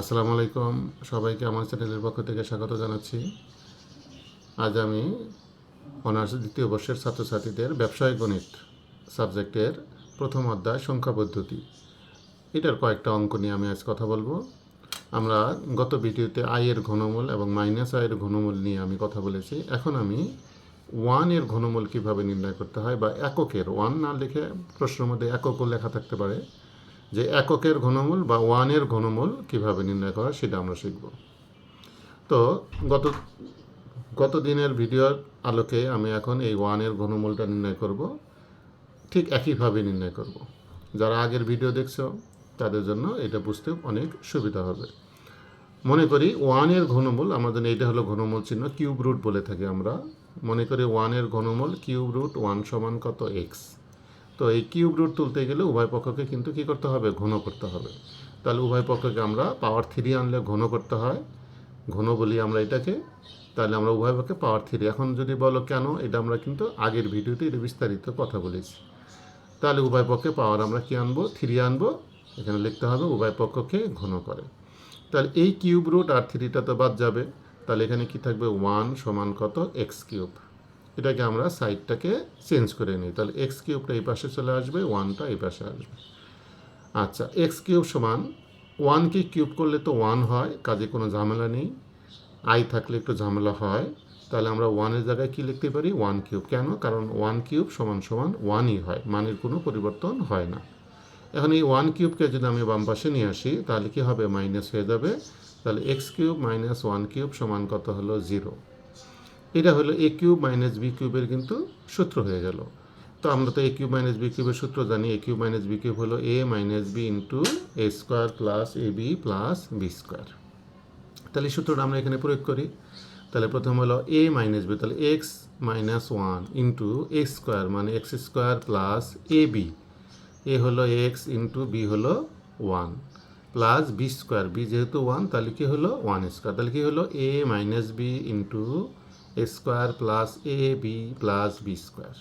আসসালামু আলাইকুম। সবাইকে আমার চ্যানেলের পক্ষ থেকে স্বাগত জানাচ্ছি। আজ আমি অনার্স দ্বিতীয় বর্ষের ছাত্রছাত্রীদের ব্যবসায় গণিত সাবজেক্টের প্রথম অধ্যায় সংখ্যা পদ্ধতি। এটার কয়েকটা অঙ্ক নিয়ে আমি আজ কথা বলব। আমরা গত ভিডিওতে আয়ের ঘনমূল এবং মাইনাস আয়ের ঘনমূল নিয়ে আমি কথা বলেছি। এখন আমি ওয়ানের ঘনমূল কীভাবে নির্ণয় করতে হয় বা এককের ওয়ান না লিখে প্রশ্নের মধ্যে এককও লেখা থাকতে পারে। যে এককের ঘনমূল বা ওয়ানের ঘনমূল কীভাবে নির্ণয় করা সেটা আমরা শিখব। তো গত গত দিনের ভিডিওর আলোকে আমি এখন এই ওয়ানের ঘনমূলটা নির্ণয় করব। ঠিক একইভাবে নির্ণয় করব। যারা আগের ভিডিও দেখছ, তাদের জন্য এটা বুঝতে অনেক সুবিধা হবে। মনে করি ওয়ানের ঘনমূল, আমাদের এটা হলো ঘনমূল চিহ্ন, কিউব রুট বলে থাকি আমরা। মনে করি ওয়ানের ঘনমূল, কিউব রুট ওয়ান সমান কত? এক্স। তো এই কিউব রুট তুলতে গেলে উভয় পক্ষকে কিন্তু কি করতে হবে? ঘন করতে হবে। তাহলে উভয় পক্ষকে আমরা পাওয়ার থ্রি আনলে ঘন করতে হয়। ঘন বলি আমরা এটাকে, তাহলে আমরা উভয় পক্ষে পাওয়ার থ্রি এখন যদি বলো কেন, এটা আমরা কিন্তু আগের ভিডিওতে এটা বিস্তারিত কথা বলেছি। তাহলে উভয় পক্ষে পাওয়ার আমরা কি আনব? থ্রি আনব। এখানে লিখতে হবে উভয় পক্ষকে ঘন করে। তাহলে এই কিউব রুট আর থ্রিটা তো বাদ যাবে। তাহলে এখানে কি থাকবে? ওয়ান সমান কত? এক্স কিউব এটাকে আমরা সাইডটাকে চেঞ্জ করে নিই। তাহলে এক্স কিউবটা এই পাশে চলে আসবে, ওয়ানটা এই পাশে আসবে। আচ্ছা এক্স কিউব সমান ওয়ানকে কিউব করলে তো ওয়ান হয়, কাজে কোনো ঝামেলা নেই। আই থাকলে একটু ঝামেলা হয়। তাহলে আমরা ওয়ানের জায়গায় কি লিখতে পারি? One cube. কেন? কারণ ওয়ান কিউব সমান সমান ওয়ানই হয়, মানের কোনো পরিবর্তন হয় না। এখন এই ওয়ান কিউবকে যদি আমি বাম পাশে নিয়ে আসি, তাহলে কি হবে? মাইনাস হয়ে যাবে। তাহলে x cube minus one cube সমান কত হলো? জিরো। এটা হলো এ কিউব মাইনাস বি কিউবের কিন্তু সূত্র হয়ে গেল। তো আমরা তো এ কিউব মাইনাস বি কিউবের সূত্র জানি। A cube minus B cube হলো A minus B into A square plus A B plus B square তাহলে সূত্রটা আমরা এখানে প্রয়োগ করি। তাহলে প্রথম হলো এ মাইনাস বি তাহলে x minus one into A square মানে x square plus A B A হলো এক্স ইন্টু বি হলো one plus B square B যেহেতু ওয়ান তাহলে কি হলো? ওয়ান স্কোয়ার তাহলে কি হলো? A minus B into A square plus A, B plus B square.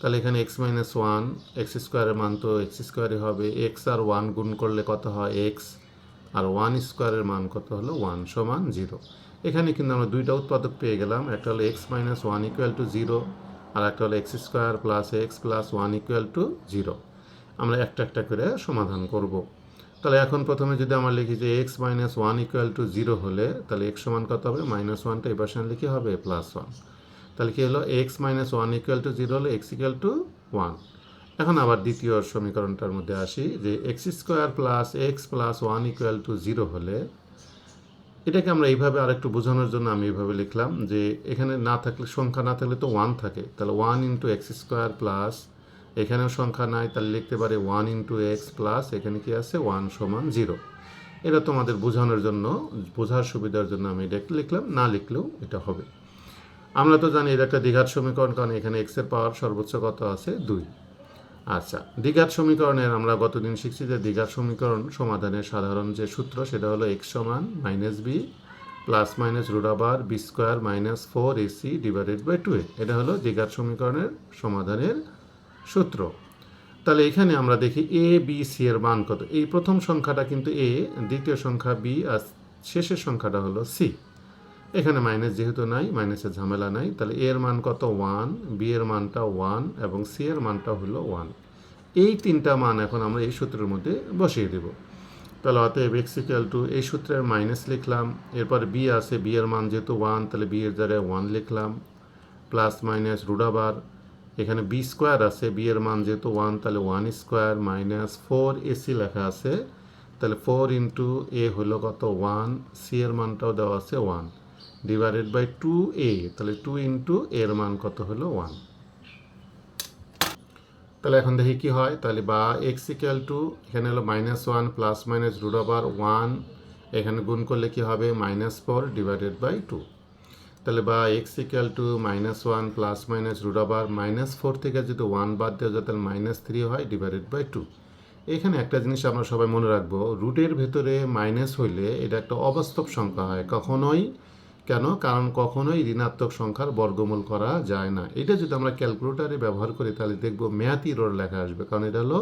তাহলে এখানে এক্স মাইনাস ওয়ান, এক্স স্কোয়ারের মান তো এক্স স্কোয়ারে হবে। এক্স আর ওয়ান গুণ করলে কত হয়? এক্স। আর ওয়ান স্কোয়ারের মান কত হলো? ওয়ান সমান জিরো। এখানে কিন্তু আমরা দুইটা উৎপাদক পেয়ে গেলাম। একটা হলো x minus one equal to zero আর একটা হলো x square plus x plus one equal to zero. আমরা একটা একটা করে সমাধান করব। তাহলে এখন প্রথমে যদি আমরা লিখি যে x minus one equal to zero হলে, তাহলে এক্স সমান কত হবে? মাইনাস ওয়ানটা এবার আনলে কি হবে? প্লাস ওয়ান তাহলে কী হলো? X minus one equal to zero হলো এক্স ইকুয়াল টু ওয়ান এখন আবার দ্বিতীয় সমীকরণটার মধ্যে আসি যে x square plus x plus one equal to zero হলে, এটাকে আমরা এইভাবে আরেকটু বোঝানোর জন্য আমি এইভাবে লিখলাম যে এখানে না থাকলে, সংখ্যা না থাকলে তো ওয়ান থাকে। তাহলে one into x square plus এখানেও সংখ্যা নাই, তাহলে লিখতে পারে ওয়ান ইন্টু এক্স প্লাস এখানে কি আছে? ওয়ান সমান জিরো এটা তোমাদের বোঝানোর জন্য, বোঝার সুবিধার জন্য আমি এটা একটু লিখলাম, না লিখলেও এটা হবে। আমরা তো জানি এটা একটা দীঘার সমীকরণ, কারণ এখানে এক্সের পাওয়ার সর্বোচ্চ কত আছে? দুই। আচ্ছা দ্বিঘাত সমীকরণের আমরা গতদিন শিখছি যে দ্বিঘাত সমীকরণ সমাধানের সাধারণ যে সূত্র, সেটা হলো এক্স সমান minus B plus minus root আবার B square minus four AC divided by two এটা হলো দ্বিঘাত সমীকরণের সমাধানের সূত্র। তাহলে এখানে আমরা দেখি এ বি সি এর মান কত। এই প্রথম সংখ্যাটা কিন্তু এ দ্বিতীয় সংখ্যা বি আর শেষের সংখ্যাটা হলো সি এখানে মাইনাস যেহেতু নাই মাইনাসের ঝামেলা নাই, তাহলে এর মান কত? ওয়ান বি এর মানটা ওয়ান এবং সি এর মানটা হলো ওয়ান এই তিনটা মান এখন আমরা এই সূত্রের মধ্যে বসিয়ে দেব। তাহলে অতএব এক্স ইকুয়াল টু এই সূত্রের মাইনাস লিখলাম, এরপর বি আছে বি এর মান যেহেতু ওয়ান তাহলে বি এর জায়গায় ওয়ান লিখলাম প্লাস মাইনাস রুডাবার এখানে বি স্কোয়ার আছে বি এর মান যেহেতু ওয়ান তাহলে one square minus four AC লেখা আছে। তাহলে ফোর ইন্টু এ হলো কত? ওয়ান সি এর মানটাও দেওয়া আছে one divided by two a তাহলে টু ইন্টু এর মান কত হলো? ওয়ান তাহলে এখন দেখি কি হয়, তাহলে বা এক্স ইকুয়াল টু এখানে হলো minus one plus minus root over one এখানে গুণ করলে কি হবে? Minus four divided by two তাহলে বা x equal to minus one plus minus root over minus four থেকে যদি ওয়ান বাদ দেওয়া যায়, তাহলে মাইনাস থ্রি হয় ডিভাইডেড বাই টু এখানে একটা জিনিস আমরা সবাই মনে রাখব রুটের ভেতরে মাইনাস হইলে এটা একটা অবাস্তব সংখ্যা হয়। কখনোই কেন? কারণ কখনোই ঋণাত্মক সংখ্যার বর্গমূল করা যায় না। এটা যদি আমরা ক্যালকুলেটারে ব্যবহার করি, তাহলে দেখব মেয়াতি রোড লেখা আসবে, কারণ এটা হলো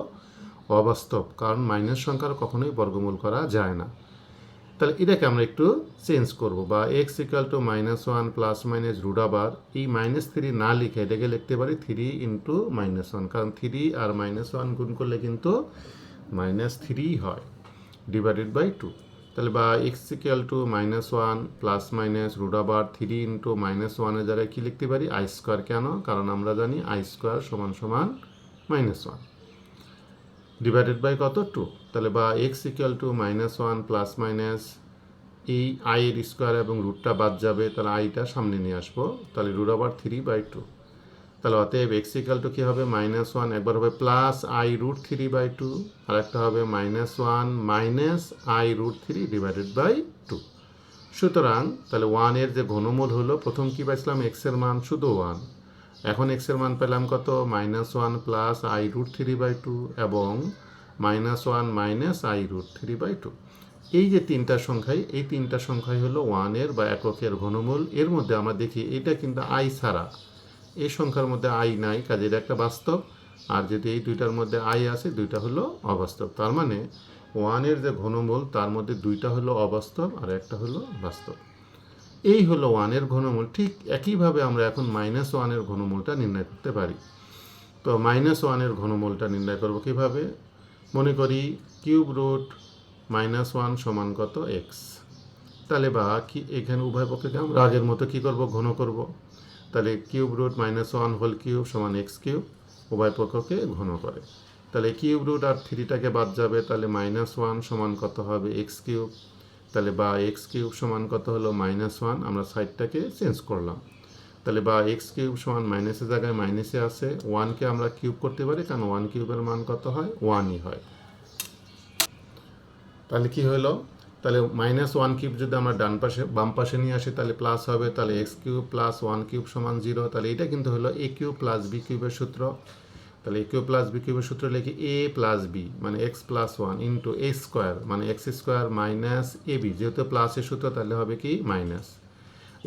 অবাস্তব। কারণ মাইনাস সংখ্যার কখনোই বর্গমূল করা যায় না। তাহলে এটাকে আমরা একটু চেঞ্জ করব, বা x equal to minus one plus minus root over এই মাইনাস থ্রি না লিখে এটাকে লিখতে পারি থ্রি ইন্টু মাইনাস ওয়ান কারণ থ্রি আর মাইনাস ওয়ান গুণ করলে কিন্তু মাইনাস থ্রি হয় ডিভাইডেড বাই টু তাহলে বা x equal to minus one plus minus root over three into minus ওয়ানের জায়গায় কী লিখতে পারি? আই স্কোয়ার কেন? কারণ আমরা জানি আই স্কোয়ার সমান সমান মাইনাস ওয়ান ডিভাইডেড বাই কত? টু তাহলে বা x equal to minus one plus minus এই আই এর স্কোয়ার এবং রুটটা বাদ যাবে, তাহলে আইটা সামনে নিয়ে আসব, তাহলে রুট আবার থ্রি বাই টু তাহলে অতএব এক্স ইকাল টু কী হবে? মাইনাস ওয়ান একবার হবে plus i root three by two আর একটা হবে minus one minus i root three divided by two সুতরাং তাহলে ওয়ানের যে ঘনমূল হলো, প্রথম কী পাইছিলাম? এক্সের মান শুধু ওয়ান এখন এক্সের মান পেলাম কত? Minus one plus i root three by two এবং minus one minus i root three by two এই যে তিনটা সংখ্যাই, এই তিনটা সংখ্যাই হলো ওয়ানের বা এককের ঘনমূল। এর মধ্যে আমরা দেখি এটা কিন্তু আই ছাড়া। এই সংখ্যার মধ্যে আই নাই, কাজে এটা একটা বাস্তব। আর যদি এই দুইটার মধ্যে আই আছে দুইটা হলো অবাস্তব। তার মানে ওয়ানের যে ঘনমূল, তার মধ্যে দুইটা হলো অবাস্তব আর একটা হলো বাস্তব। এই হলো ওয়ানের ঘনমূল। ঠিক একইভাবে আমরা এখন মাইনাস ওয়ানের ঘনমূলটা নির্ণয় করতে পারি। তো মাইনাস ওয়ানের ঘনমূলটা নির্ণয় করব কীভাবে? মনে করি কিউব রুট মাইনাস ওয়ান সমান কত এক্স। তাহলে বা কি এখানে উভয় পক্ষকে আমরা আগের মতো কি করব? ঘন করব। তাহলে cube root minus one whole cube সমান এক্স কিউব উভয় পক্ষকে ঘন করে। তাহলে কিউব রুট আর থ্রিটাকে বাদ যাবে, তাহলে মাইনাস ওয়ান সমান কত হবে এক্স কিউব? তাহলে বা এক্স কিউব সমান কত হলো? মাইনাস ওয়ান, আমরা সাইডটাকে চেঞ্জ করলাম। তাহলে বা এক্স কিউব সমান মাইনাসের জায়গায় মাইনাসে আছে ওয়ানকে আমরা কিউব করতে পারি, কারণ ওয়ান কিউবের মান কত হয়? ওয়ানই হয়। তাহলে কি হলো? তাহলে মাইনাস ওয়ান কিউব যদি আমরা ডান পাশে, বাম পাশে নিয়ে আসি, তাহলে প্লাস হবে, তাহলে x cube plus one cube সমান জিরো তাহলে এটা কিন্তু হলো এ কিউব প্লাস বি কিউবের সূত্র। তাহলে এ কিউব প্লাস বি কিউবের সূত্র লিখি এ প্লাস বি মানে x plus one into a square মানে x square minus a b যেহেতু প্লাসের সূত্র, তাহলে হবে কি? মাইনাস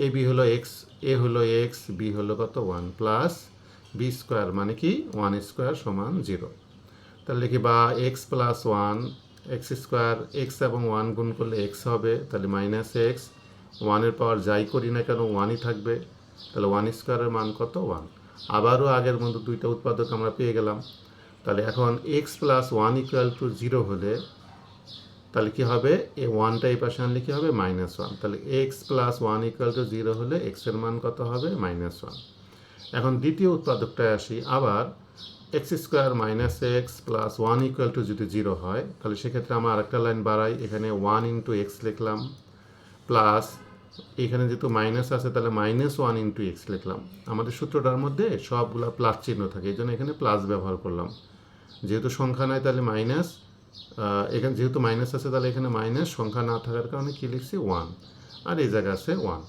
এ বি হলো এক্স এ হলো এক্স বি হলো কত? ওয়ান প্লাস বি স্কোয়ার মানে কি? ওয়ান স্কোয়ার সমান জিরো তাহলে লিখি বা x plus one x square x এবং ওয়ান গুণ করলে এক্স হবে, তাহলে মাইনাস এক্স ওয়ানের পাওয়ার যাই করি না কেন ওয়ানই থাকবে। তাহলে ওয়ান স্কোয়ারের মান কত? ওয়ান আবারও আগের মতো দুইটা উৎপাদক আমরা পেয়ে গেলাম। তাহলে এখন x plus one equal to zero হলে তাহলে কি হবে? এ ওয়ানটা এই পাশে আনলে কি হবে? মাইনাস ওয়ান তাহলে x plus one equal to zero হলে এক্সের মান কত হবে? মাইনাস ওয়ান এখন দ্বিতীয় উৎপাদকটায় আসি। আবার x square minus x plus one equal to যদি জিরো হয়, তাহলে সেক্ষেত্রে আমরা আরেকটা লাইন বাড়াই। এখানে ওয়ান ইন্টু এক্স লিখলাম প্লাস এখানে যেহেতু মাইনাস আছে, তাহলে মাইনাস ওয়ান ইন্টু এক্স লিখলাম। আমাদের সূত্রটার মধ্যে সবগুলো প্লাস চিহ্ন থাকে, এই জন্য এখানে প্লাস ব্যবহার করলাম। যেহেতু সংখ্যা নাই, তাহলে মাইনাস এখানে যেহেতু মাইনাস আছে, তাহলে এখানে মাইনাস সংখ্যা না থাকার কারণে কী লিখছি ওয়ান আর এই জায়গায় আছে ওয়ান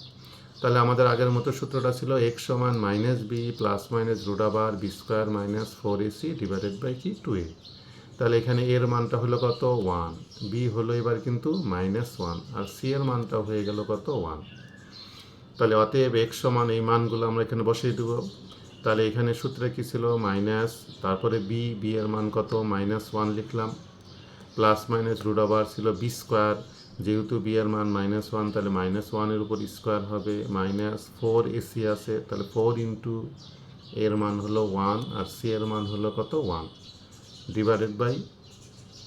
তাহলে আমাদের আগের মতো সূত্রটা ছিল এক্স সমান minus b plus minus root আবার b square minus four ac divided by কি? টু এ তাহলে এখানে এর মানটা হলো কত? ওয়ান বি হলো এবার কিন্তু মাইনাস ওয়ান আর সি এর মানটা হয়ে গেল কত? ওয়ান তাহলে অতএব এক্স সমান এই মানগুলো আমরা এখানে বসিয়ে দেবো। তাহলে এখানে সূত্রে কী ছিল? মাইনাস তারপরে বি বি এর মান কত? মাইনাস ওয়ান লিখলাম। প্লাস মাইনাস রুট আবার ছিল বি স্কোয়ার। যেহেতু বি এর মান মাইনাস ওয়ান, তাহলে মাইনাস ওয়ানের উপর স্কোয়ার হবে। মাইনাস ফোর এসি আছে, তাহলে ফোর ইন্টু এর মান হলো ওয়ান, আর সি এর মান হলো কত? One. Divided by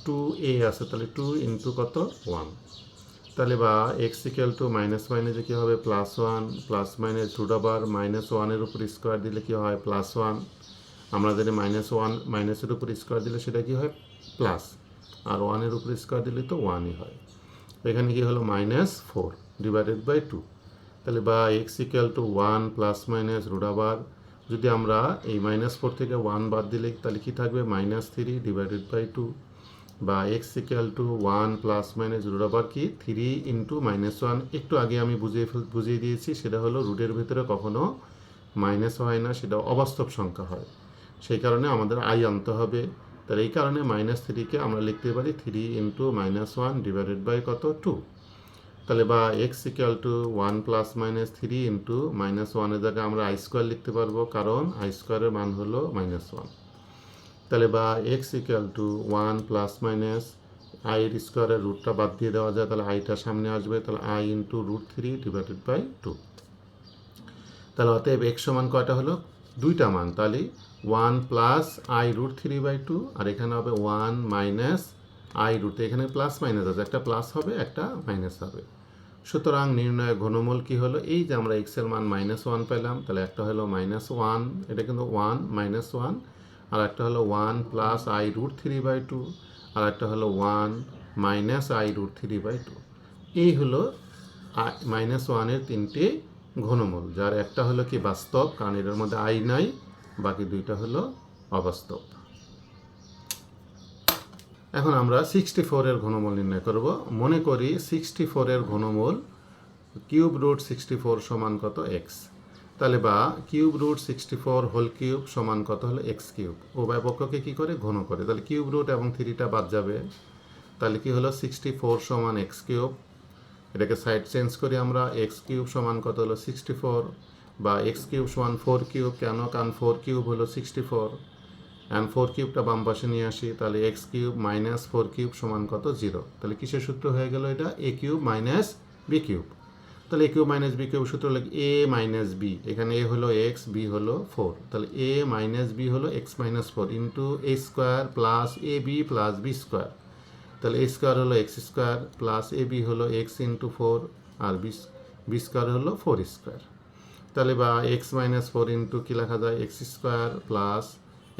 two a আছে, তাহলে টু ইন্টু কত? ওয়ান। তাহলে বা এক্স ইকুয়াল টু মাইনাস মাইনাসে কী হবে? Plus one, plus minus root আবার মাইনাস ওয়ানের উপর স্কোয়ার দিলে কী হয়? Plus one. আমরা জানি মাইনাস ওয়ান, মাইনাসের উপর স্কোয়ার দিলে সেটা কী হয়? প্লাস। আর ওয়ানের উপর স্কোয়ার দিলে তো ওয়ানই হয়। এখানে কি হলো? Minus four divided by two তাহলে বা x equal to one plus minus root আবার যদি আমরা এই মাইনাস ফোর থেকে ওয়ান বাদ দিলে, তাহলে কী থাকবে? Minus three divided by two বা x equal to one plus minus root আবার কি? থ্রি ইন্টু মাইনাস ওয়ান একটু আগে আমি বুঝিয়ে বুঝিয়ে দিয়েছি, সেটা হলো রুটের ভিতরে কখনো মাইনাস হয় না, সেটা অবাস্তব সংখ্যা হয়। সেই কারণে আমাদের আই আনতে হবে। তাহলে এই কারণে মাইনাস থ্রিকে আমরা লিখতে পারি three into minus one divided by কত? টু তাহলে বা x equal to one plus minus three into minus ওয়ানের জায়গায় আমরা আই স্কোয়ার লিখতে পারব, কারণ আই স্কোয়ারের মান হলো মাইনাস ওয়ান তাহলে বা x equal to one plus minus আইয়ের স্কোয়ারের রুটটা বাদ দিয়ে দেওয়া যায়, তাহলে আইটা সামনে আসবে, তাহলে i into root three divided by two তাহলে অতএব এক্স সমান কয়টা হলো? দুইটা মান, তাহলে one plus i root three by two আর এখানে হবে ওয়ান মাইনাস আই রুট এখানে প্লাস মাইনাস আছে, একটা প্লাস হবে, একটা মাইনাস হবে। সুতরাং নির্ণয় ঘনমূল কি হলো? এই যে আমরা এক্সের মান মাইনাস ওয়ান পেলাম, তাহলে একটা হলো মাইনাস ওয়ান এটা কিন্তু ওয়ান মাইনাস ওয়ান আর একটা হলো one plus i root three by two আর একটা হলো one minus i root three by two এই হলো মাইনাস ওয়ানের তিনটি ঘনমূল, যার একটা হলো কি বাস্তব কারণ এটার মধ্যে আই নাই, বাকি দুইটা হলো অবাস্তব। এখন আমরা সিক্সটি ফোরের ঘনমূল নির্ণয় করব। মনে করি সিক্সটি ফোরের ঘনমূল কিউব রুট সিক্সটি ফোর সমান কত এক্স তাহলে বা cube root sixty four whole cube সমান কত হলো এক্স কিউব উভয় পক্ষকে কী করে? ঘন করে। তাহলে কিউব রুট এবং থ্রিটা বাদ যাবে। তাহলে কি হলো? সিক্সটি ফোর সমান এক্স কিউব এটাকে সাইড চেঞ্জ করি আমরা এক্স কিউব সমান কত হলো সিক্সটি ফোর বা এক্স কিউব সমান ফোর কিউব কেন? কারণ ফোর কিউব হলো সিক্সটি ফোর অ্যান্ড ফোর কিউবটা বাম পাশে নিয়ে আসি, তাহলে x cube minus four cube সমান কত? জিরো তাহলে কিসের সূত্র হয়ে গেল এটা? A cube minus b cube তাহলে a cube minus b cube সূত্র হলো এ মাইনাস বি এখানে এ হলো এক্স বি হলো ফোর তাহলে এ মাইনাস বি হলো x minus four into a square plus a b plus b square তাহলে এ স্কোয়ার হলো x square plus a b হলো এক্স ইন্টু ফোর আর বি স্কোয়ার হলো ফোর স্কোয়ার তাহলে বা এক্স মাইনাস ফোর ইন্টু কী লেখা যায়? এক্স স্কোয়ার প্লাস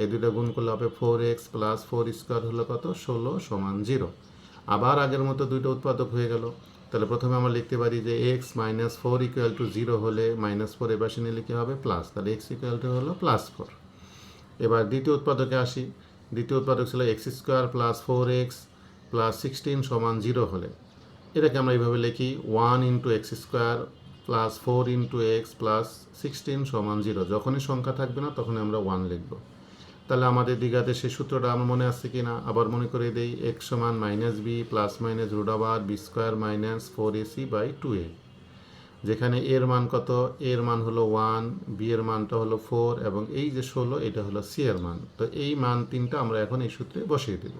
এই দুটো গুণ করলে হবে four x plus four square হলো কত? ষোলো সমান জিরো আবার আগের মতো দুটো উৎপাদক হয়ে গেল। তাহলে প্রথমে আমরা লিখতে পারি যে x minus four equal to zero হলে মাইনাস ফোর এবার নিলে কী হবে? প্লাস তাহলে এক্স ইকুয়াল টু হলো প্লাস ফোর এবার দ্বিতীয় উৎপাদকে আসি। দ্বিতীয় উৎপাদক ছিল x square plus four x plus sixteen সমান জিরো হলে। এটাকে আমরা এইভাবে লিখি one into x square plus four into x plus sixteen সমান জিরো যখনই সংখ্যা থাকবে না, তখনই আমরা ওয়ান লিখব। তাহলে আমাদের দিঘাতে সেই সূত্রটা আমার মনে আছে কি না আবার মনে করে দেই এক্স সমান minus b plus minus root আবার b square minus four ac by two a যেখানে এর মান কত? এর মান হলো ওয়ান বি এর মানটা হলো ফোর এবং এই যে ষোলো, এটা হলো সি এর মান। তো এই মান তিনটা আমরা এখন এই সূত্রে বসিয়ে দেব।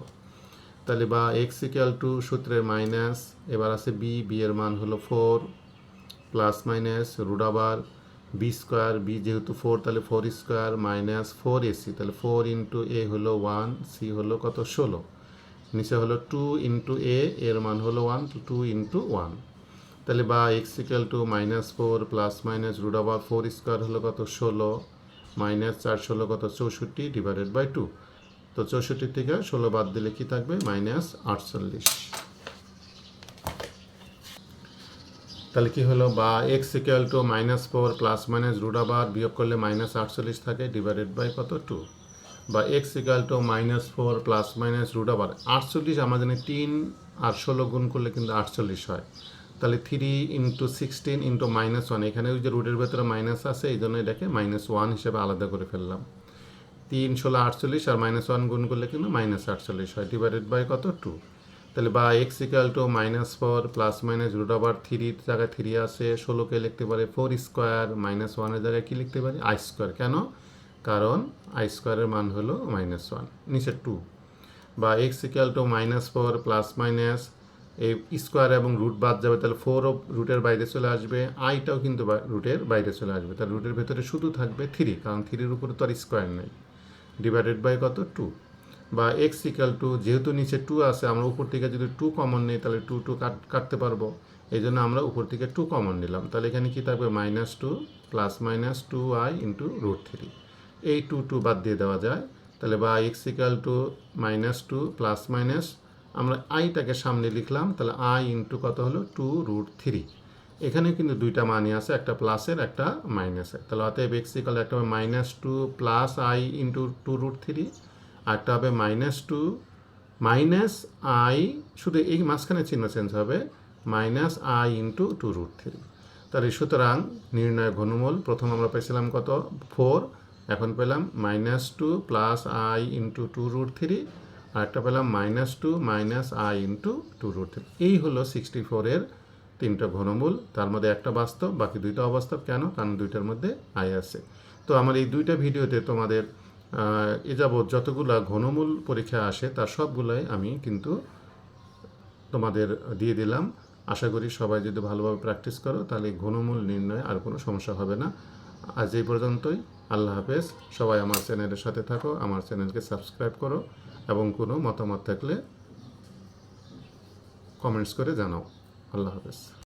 তাহলে বা এক্স ইকুয়াল টু সূত্রের মাইনাস এবার আছে বি বি এর মান হলো ফোর প্লাস মাইনাস রুট আবার বি স্কোয়ার বি যেহেতু ফোর তাহলে four square minus four ac তাহলে ফোর ইন্টু এ হলো ওয়ান সি হলো কত? ষোলো। নিচে হলো টু ইন্টু এ এর মান হলো one two two into one তাহলে বা x equal to minus four plus minus root আবার ফোর স্কোয়ার হলো কত? ষোলো। মাইনাস চার ষোলো কত? চৌষট্টি ডিভাইডেড বাই টু তো চৌষট্টি থেকে ষোলো বাদ দিলে কি থাকবে? মাইনাস আটচল্লিশ। তাহলে কি হলো? বা x equal to minus four plus minus root আবার বিয়োগ করলে মাইনাস আটচল্লিশ থাকে ডিভাইডেড বাই কত? টু বা x equal to minus four plus minus root আবার আটচল্লিশ আমরা জানি তিন আর ষোলো গুণ করলে কিন্তু আটচল্লিশ হয়। তাহলে three into sixteen into minus one এখানে ওই যে রুটের ভেতরে মাইনাস আছে, এই জন্য এটাকে মাইনাস ওয়ান হিসেবে আলাদা করে ফেললাম। তিন, ষোলো, আটচল্লিশ আর মাইনাস ওয়ান গুণ করলে কিন্তু মাইনাস আটচল্লিশ হয় ডিভাইডেড বাই কত? টু তাহলে বা x equal to minus four plus minus root আবার থ্রির জায়গায় থ্রি আসে ষোলোকে লিখতে পারে ফোর স্কোয়ার মাইনাস ওয়ানের জায়গায় কী লিখতে পারি? আই স্কোয়ার কেন? কারণ আই স্কোয়ারের মান হলো মাইনাস ওয়ান নিচে টু বা x equal to minus four plus minus এই স্কোয়ার এবং রুট বাদ যাবে, তাহলে ফোরও রুটের বাইরে চলে আসবে। আইটাও কিন্তু রুটের বাইরে চলে আসবে। তাহলে রুটের ভেতরে শুধু থাকবে থ্রি কারণ থ্রির উপরে তো আর স্কোয়ার নেই। ডিভাইডেড বাই কত? টু বা এক্স ইকাল টু যেহেতু নিচে টু আছে, আমরা উপর থেকে যদি টু কমন নিই, তাহলে টু টু কাট, কাটতে পারব। এই জন্য আমরা উপর থেকে টু কমন নিলাম। তাহলে এখানে কি থাকবে? Minus two plus minus two i into root three এই টু টু বাদ দিয়ে দেওয়া যায়। তাহলে বা x equal to minus two plus minus আমরা আইটাকে সামনে লিখলাম, তাহলে আই ইন্টু কত হলো? টু রুট থ্রি এখানে কিন্তু দুইটা মানই আছে, একটা প্লাসের একটা মাইনাসের তাহলে অতএব এক্স ইকাল একটা হবে minus two plus i into two root three একটা হবে মাইনাস টু মাইনাস আই শুধু এই মাঝখানে চিহ্ন চেঞ্জ হবে minus i into two root three তাহলে সুতরাং নির্ণয় ঘনমূল, প্রথম আমরা পেয়েছিলাম কত? ফোর এখন পেলাম minus two plus i into two root three আর একটা পেলাম minus two minus i into two root three এই হলো সিক্সটি ফোরের তিনটা ঘনমূল, তার মধ্যে একটা বাস্তব, বাকি দুইটা অবাস্তব। কেন? কারণ দুইটার মধ্যে আয় আছে। তো আমার এই দুইটা ভিডিওতে তোমাদের এ যাবৎ যতগুলা ঘনমূল পরীক্ষা আসে, তার সবগুলাই আমি কিন্তু তোমাদের দিয়ে দিলাম। আশা করি সবাই যদি ভালোভাবে প্র্যাকটিস করো, তাহলে ঘনমূল নির্ণয় আর কোনো সমস্যা হবে না। আজ এই পর্যন্তই। আল্লাহ হাফেজ। সবাই আমার চ্যানেলের সাথে থাকো, আমার চ্যানেলকে সাবস্ক্রাইব করো এবং কোনো মতামত থাকলে কমেন্টস করে জানাও। আল্লাহ হাফেজ।